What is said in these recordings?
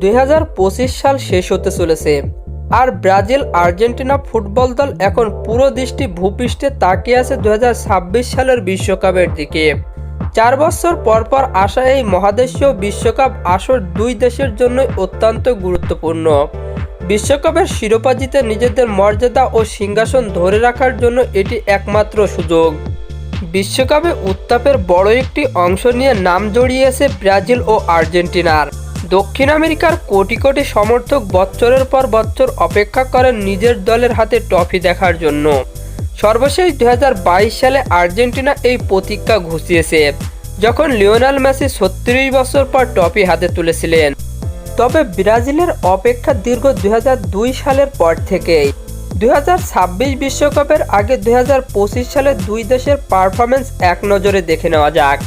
দুই হাজার পঁচিশ সাল শেষ হতে চলেছে। আর ব্রাজিল আর্জেন্টিনা ফুটবল দল এখন পুরো দৃষ্টি ভূপৃষ্ঠে তাকিয়ে আছে দুই হাজার ছাব্বিশ সালের বিশ্বকাপের দিকে। চার বছর পর পর আসা এই মহাদেশীয় বিশ্বকাপ আসর দুই দেশের জন্যই অত্যন্ত গুরুত্বপূর্ণ। বিশ্বকাপের শিরোপা জিতে নিজেদের মর্যাদা ও সিংহাসন ধরে রাখার জন্য এটি একমাত্র সুযোগ। বিশ্বকাপে উত্তাপের বড় একটি অংশ নিয়ে নাম জড়িয়েছে ব্রাজিল ও আর্জেন্টিনার। দক্ষিণ আমেরিকার কোটি কোটি সমর্থক বছরের পর বছর অপেক্ষা করেন নিজের দলের হাতে ট্রফি দেখার জন্য। সর্বশেষ দু হাজার বাইশ সালে আর্জেন্টিনা এই প্রতিজ্ঞা ঘুষিয়েছে যখন লিওনাল মেসি ছত্রিশ বছর পর ট্রফি হাতে তুলেছিলেন। তবে ব্রাজিলের অপেক্ষা দীর্ঘ দু হাজার দুই সালের পর থেকেই। দুই বিশ্বকাপের আগে দু হাজার পঁচিশ সালে দুই দেশের পারফরমেন্স এক নজরে দেখে নেওয়া যাক।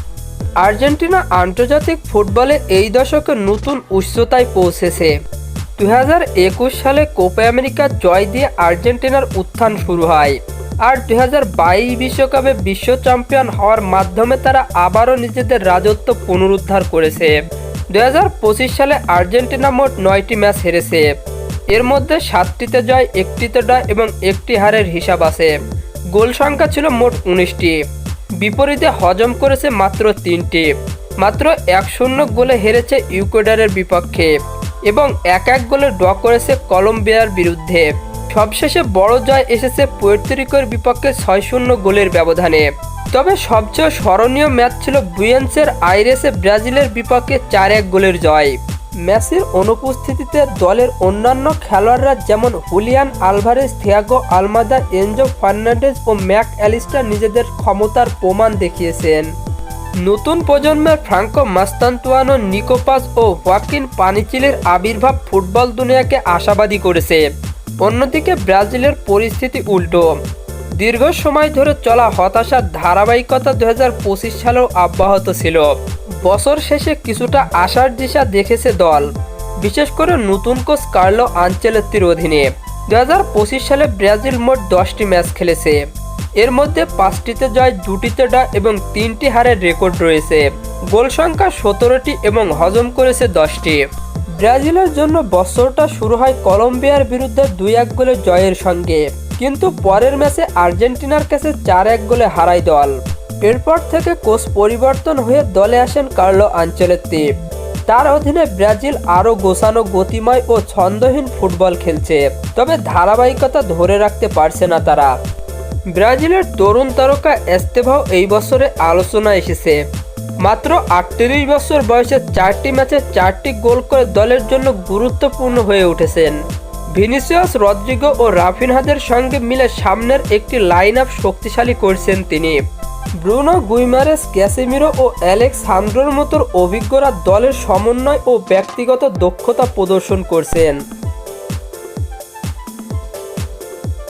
আর্জেন্টিনা আন্তর্জাতিক ফুটবলে এই দশকে নতুন উচ্চতায় পৌঁছেছে। দুই হাজার একুশ সালে কোপা আমেরিকা জয় দিয়ে আর্জেন্টিনার উত্থান শুরু হয়। আর দুই বিশ্বকাপে বিশ্ব চ্যাম্পিয়ন হওয়ার মাধ্যমে তারা আবারও নিজেদের রাজত্ব পুনরুদ্ধার করেছে। দু হাজার পঁচিশ সালে আর্জেন্টিনা মোট নয়টি ম্যাচ হেরেছে। এর মধ্যে সাতটিতে জয়, একটিতে জয় এবং একটি হারের হিসাব আছে। গোল সংখ্যা ছিল মোট উনিশটি। বিপরীতে হজম করেছে মাত্র তিনটি। মাত্র এক শূন্য গোলে হেরেছে ইউকোডারের বিপক্ষে এবং এক এক গোলে ড্র করেছে কলম্বিয়ার বিরুদ্ধে। সবশেষে বড় জয় এসেছে পুয়ের্তরিকোর বিপক্ষে ছয় শূন্য গোলের ব্যবধানে। তবে সবচেয়ে স্মরণীয় ম্যাচ ছিল বুয়েন্সের আইরেসে ব্রাজিলের বিপক্ষে চার এক গোলের জয়। ম্যাচের অনুপস্থিতিতে দলের অন্যান্য খেলোয়াড়রা যেমন Julian Alvarez Thiago Almada, Enzo Fernandez ও ম্যাক অ্যালিস্টার নিজেদের ক্ষমতার প্রমাণ দেখিয়েছেন। নতুন প্রজন্মের ফ্রাঙ্কো মাস্তান্তুয়ানো নিকোপাস ও ওয়াকিন পানিচিলের আবির্ভাব ফুটবল দুনিয়াকে আশাবাদী করেছে। অন্যদিকে ব্রাজিলের পরিস্থিতি উল্টো। দীর্ঘ সময় ধরে চলা হতাশার ধারাবাহিকতা দু হাজার পঁচিশ সালেও অব্যাহত ছিল। বছর শেষে কিছুটা আশার দিশা দেখেছে দল, বিশেষ করে নতুন কোচ কার্লো আঞ্চেলত্তির অধীনে। দুই হাজার পঁচিশ সালে ব্রাজিল মোট দশটি ম্যাচ খেলেছে। এর মধ্যে পাঁচটিতে জয়, দুটিতে ডা এবং তিনটি হারের রেকর্ড রয়েছে। গোল সংখ্যা সতেরোটি এবং হজম করেছে দশটি। ব্রাজিলের জন্য বছরটা শুরু হয় কলম্বিয়ার বিরুদ্ধে দুই এক গোলে জয়ের সঙ্গে। কিন্তু পরের ম্যাচে আর্জেন্টিনার কাছে চার এক গোলে হারায় দল। এরপর থেকে কোচ পরিবর্তন হয়ে দলে আসেন কার্লো আঞ্চলেত্তি। তার অধীনে ব্রাজিল আরও গোছানো গতিময় ও ছন্দহীন ফুটবল খেলছে, তবে ধারাবাহিকতা ধরে রাখতে পারছে না তারা। ব্রাজিলের তরুণ তারকা এস্তেভাও এই বছরে আলোচনা এসেছে। মাত্র আটত্রিশ বছর বয়সে চারটি ম্যাচে চারটি গোল করে দলের জন্য গুরুত্বপূর্ণ হয়ে উঠেছেন। ভিনিসিয়াস রদ্রিগো ও রাফিনহাদের সঙ্গে মিলে সামনের একটি লাইন আপ শক্তিশালী করছেন তিনি। ব্রুনো গুইমারেস, ক্যাসেমিরো ও অ্যালেক্স হান্ড্রোর মতোর অভিজ্ঞরা দলের সমন্বয় ও ব্যক্তিগত দক্ষতা প্রদর্শন করছেন।